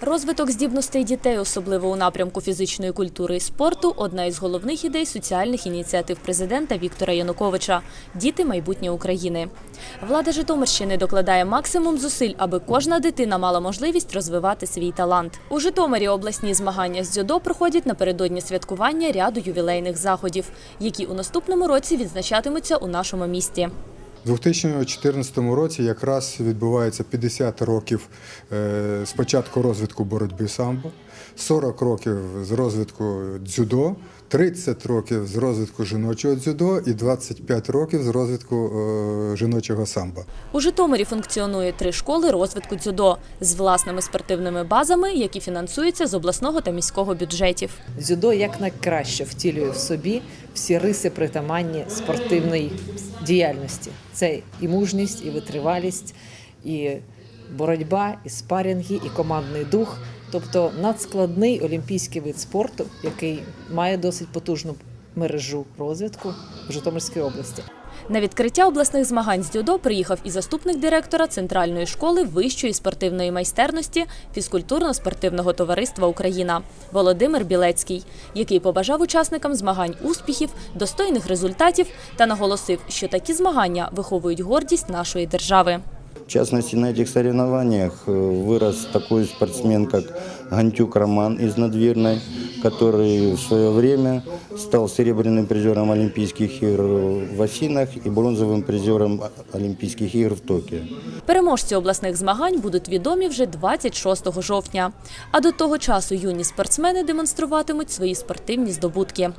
Розвиток здібностей дітей, особливо у напрямку фізичної культури і спорту, одна із головних ідей соціальних ініціатив президента Віктора Януковича Діти майбутнє України. Влада Житомирщини докладає максимум зусиль, аби кожна дитина мала можливість розвивати свій талант. У Житомирі обласні змагання з дзюдо проходять напередодні святкування ряду ювілейних заходів, які у наступному році відзначатимуться у нашому місті. У 2014 році якраз відбувається 50 років е, з початку розвитку боротьби самбо, 40 років з розвитку дзюдо, 30 років з розвитку жіночого дзюдо і 25 років з розвитку е, жіночого самбо. У Житомирі функціонує три школи розвитку дзюдо з власними спортивними базами, які фінансуються з обласного та міського бюджетів. Дзюдо якнайкраще втілює в собі всі риси притаманні спортивної діяльності. Це і мужність, і витривалість, і боротьба, і спарінги, і командний дух. Тобто надскладний олімпійський вид спорту, який має досить потужну мережу розвитку в Житомирській області. На відкриття обласних змагань з дзюдо приїхав і заступник директора Центральної школи вищої спортивної майстерності фізкультурно-спортивного товариства Україна Володимир Білецький, який побажав учасникам змагань успіхів, достойних результатів та наголосив, що такі змагання виховують гордість нашої держави. В частности, на этих соревнованиях э, вырос такой спортсмен, как Гантюк Роман из Надвирной, который в свое время стал серебряным призером Олимпийских игр в Афинах и бронзовым призером Олимпийских игр в Токио. Переможці обласних змагань будуть відомі вже 26 жовтня. А до того часу юні спортсмени демонструватимуть свої спортивні здобутки.